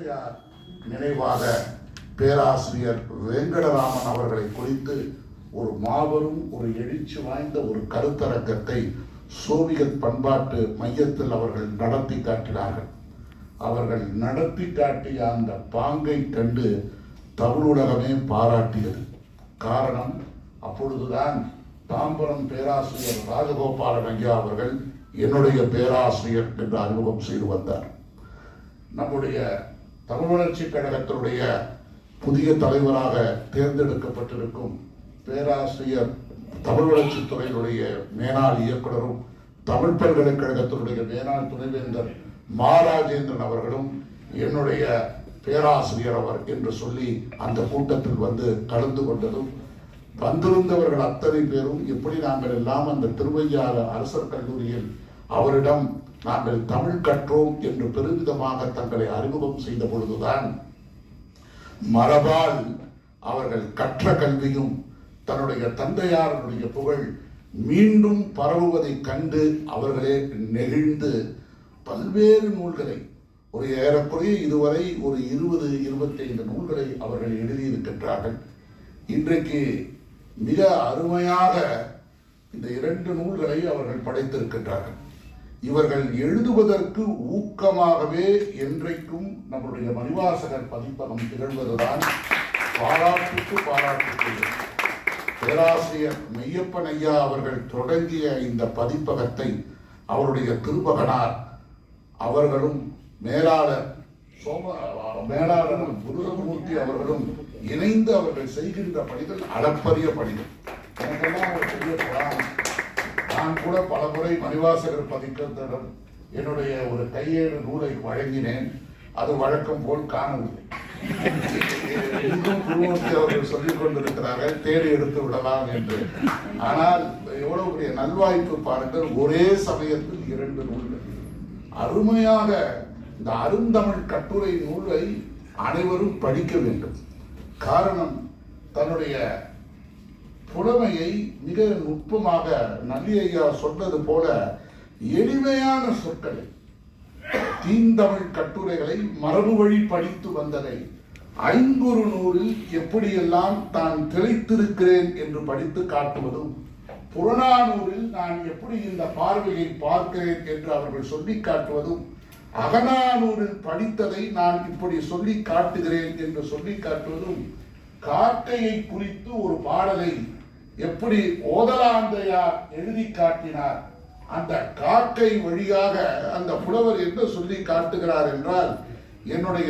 தந்தையார் நினைவாக பேராசிரியர் வெங்கடராமன் அவர்களை குறித்து ஒரு மாபெரும் ஒரு எழுச்சி வாய்ந்த ஒரு கருத்தரங்கத்தை சோவியத் பண்பாட்டு மையத்தில் அவர்கள் நடத்தி காட்டினார்கள். அவர்கள் நடத்தி காட்டிய அந்த பாங்கை கண்டு தமிழுலகமே பாராட்டியது. காரணம் அப்பொழுதுதான் தாம்பரம் பேராசிரியர் ராஜகோபாலன் ஐயா அவர்கள் என்னுடைய பேராசிரியர் என்று அறிமுகம் செய்து வந்தார். நம்முடைய தமிழ் வளர்ச்சி கழகத்தினுடைய புதிய தலைவராக தேர்ந்தெடுக்கப்பட்டிருக்கும் பேராசிரியர் தமிழ் வளர்ச்சித் துறையினுடைய மேனாள் இயக்குனரும் தமிழ் பல்கலைக்கழகத்தினுடைய மேனாள் துணைவேந்தர் மாராஜேந்திரன் அவர்களும் என்னுடைய பேராசிரியர் அவர் என்று சொல்லி அந்த கூட்டத்தில் வந்து கலந்து கொண்டதும் வந்திருந்தவர்கள் அத்தனை பேரும் எப்படி நாங்கள் எல்லாம் அந்த திருவையாறு அரசர் கல்லூரியில் அவரிடம் நாங்கள் தமிழ் கற்றோம் என்று பெருமிதமாக தங்களை அறிமுகம் செய்த பொழுதுதான் மரபால் அவர்கள் கற்ற கல்வியும் தன்னுடைய தந்தையாரனுடைய புகழ் மீண்டும் பரவுவதைக் கண்டு அவர்களே நெகிழ்ந்து பல்வேறு நூல்களை ஒரு ஏறக்குறைய இதுவரை ஒரு இருபது இருபத்தைந்து நூல்களை அவர்கள் எழுதியிருக்கின்றார்கள். இன்றைக்கு மிக அருமையாக இந்த இரண்டு நூல்களை அவர்கள் படைத்திருக்கின்றார்கள். இவர்கள் எழுதுவதற்கு ஊக்கமாகவே என்றைக்கும் நம்முடைய மணிவாசகர் பதிப்பகம் திகழ்வதுதான் பாராட்டுக்கு பாராட்டுக்கு பேராசிரியர் மெய்யப்பன் ஐயா அவர்கள் தொடங்கிய இந்த பதிப்பகத்தை அவருடைய திருமகனார் அவர்களும் மேலாளர் சோம மேலாளர் புருஷமூர்த்தி அவர்களும் இணைந்து அவர்கள் செய்கின்ற பணிகள் அளப்பரிய பணிகள். எனக்கெல்லாம் அவர் செய்யப்படாமல் நான் கூட பல முறை மணிவாசகர் பதிக்கத்திடம் என்னுடைய ஒரு கையேடு நூலை வழங்கினேன். அது வழக்கம் போல் காணவில்லை. இன்னும் குருமூர்த்தி அவர்கள் சொல்லிக் கொண்டிருக்கிறார்கள் தேடி எடுத்து விடலாம் என்று. ஆனால் எவ்வளவு பெரிய நல்வாய்ப்பு பாருங்கள் ஒரே சமயத்தில் இரண்டு நூல்கள். அருமையாக இந்த அருந்தமிழ் கட்டுரை நூலை அனைவரும் படிக்க வேண்டும். காரணம் தன்னுடைய புலமையை மிக நுட்பமாக நல்லி ஐயா சொன்னது போல எளிமையான சொற்களை தீந்தமிழ் கட்டுரைகளை மரபு வழி படித்து வந்ததை ஐங்குறு நூறில் எப்படியெல்லாம் தான் திளைத்திருக்கிறேன் என்று படித்து காட்டுவதும் புறநானூரில் நான் எப்படி இந்த பார்வையை பார்க்கிறேன் என்று அவர்கள் சொல்லி காட்டுவதும் அகநானூரில் படித்ததை நான் இப்படி சொல்லி காட்டுகிறேன் என்று சொல்லி காட்டுவதும் காக்கையை குறித்து ஒரு பாடலை எப்படி ஓதலாந்தையார் எழுதி காட்டினார்? அந்த காக்கை வழியாக அந்த புலவர் என்ன சொல்லி காட்டுகிறார் என்றால் என்னுடைய